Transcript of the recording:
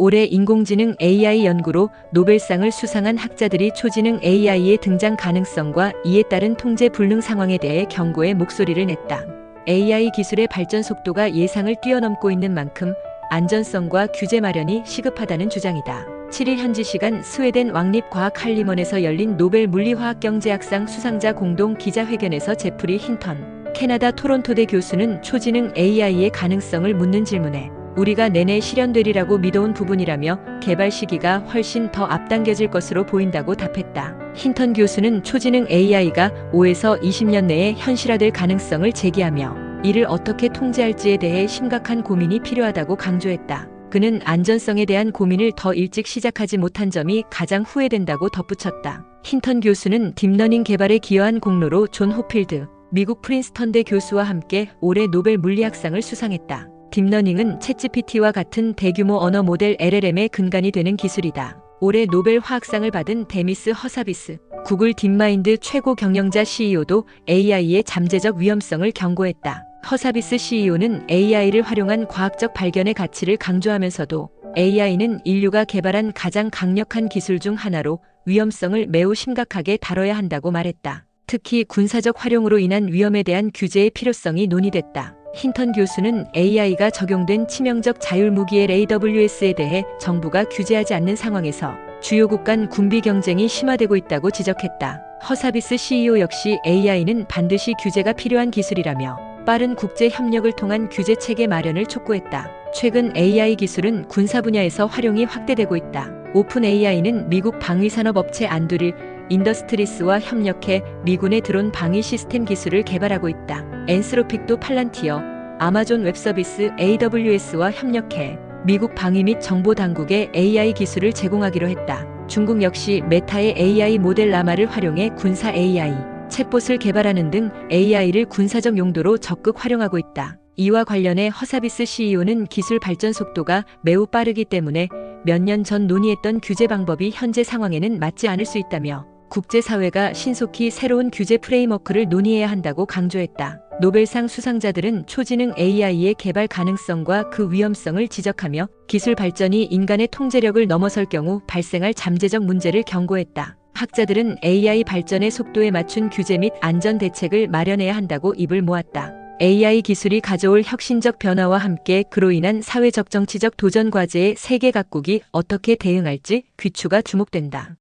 올해 인공지능 AI 연구로 노벨상을 수상한 학자들이 초지능 AI의 등장 가능성과 이에 따른 통제 불능 상황에 대해 경고의 목소리를 냈다. AI 기술의 발전 속도가 예상을 뛰어넘고 있는 만큼 안전성과 규제 마련이 시급하다는 주장이다. 7일 현지 시간 스웨덴 왕립과학 할리먼에서 열린 노벨 물리화학경제학상 수상자 공동 기자회견에서 제프리 힌턴, 캐나다 토론토대 교수는 초지능 AI의 가능성을 묻는 질문에 우리가 내내 실현되리라고 믿어온 부분이라며 개발 시기가 훨씬 더 앞당겨질 것으로 보인다고 답했다. 힌턴 교수는 초지능 AI가 5에서 20년 내에 현실화될 가능성을 제기하며 이를 어떻게 통제할지에 대해 심각한 고민이 필요하다고 강조했다. 그는 안전성에 대한 고민을 더 일찍 시작하지 못한 점이 가장 후회된다고 덧붙였다. 힌턴 교수는 딥러닝 개발에 기여한 공로로 존 호필드, 미국 프린스턴대 교수와 함께 올해 노벨 물리학상을 수상했다. 딥러닝은 챗GPT와 같은 대규모 언어 모델 LLM의 근간이 되는 기술이다. 올해 노벨 화학상을 받은 데미스 허사비스, 구글 딥마인드 최고 경영자 CEO도 AI의 잠재적 위험성을 경고했다. 허사비스 CEO는 AI를 활용한 과학적 발견의 가치를 강조하면서도 AI는 인류가 개발한 가장 강력한 기술 중 하나로 위험성을 매우 심각하게 다뤄야 한다고 말했다. 특히 군사적 활용으로 인한 위험에 대한 규제의 필요성이 논의됐다. 힌턴 교수는 AI가 적용된 치명적 자율 무기의 AWS에 대해 정부가 규제하지 않는 상황에서 주요국 간 군비 경쟁이 심화되고 있다고 지적했다. 허사비스 CEO 역시 AI는 반드시 규제가 필요한 기술이라며 빠른 국제 협력을 통한 규제 체계 마련을 촉구했다. 최근 AI 기술은 군사 분야에서 활용이 확대되고 있다. 오픈 AI는 미국 방위산업 업체 안두릴 인더스트리스와 협력해 미군의 드론 방위 시스템 기술을 개발하고 있다. 엔스로픽도 팔란티어, 아마존 웹서비스 AWS와 협력해 미국 방위 및 정보 당국에 AI 기술을 제공하기로 했다. 중국 역시 메타의 AI 모델 라마를 활용해 군사 AI, 챗봇을 개발하는 등 AI를 군사적 용도로 적극 활용하고 있다. 이와 관련해 허사비스 CEO는 기술 발전 속도가 매우 빠르기 때문에 몇 년 전 논의했던 규제 방법이 현재 상황에는 맞지 않을 수 있다며 국제사회가 신속히 새로운 규제 프레임워크를 논의해야 한다고 강조했다. 노벨상 수상자들은 초지능 AI의 개발 가능성과 그 위험성을 지적하며 기술 발전이 인간의 통제력을 넘어설 경우 발생할 잠재적 문제를 경고했다. 학자들은 AI 발전의 속도에 맞춘 규제 및 안전 대책을 마련해야 한다고 입을 모았다. AI 기술이 가져올 혁신적 변화와 함께 그로 인한 사회적 정치적 도전 과제에 세계 각국이 어떻게 대응할지 귀추가 주목된다.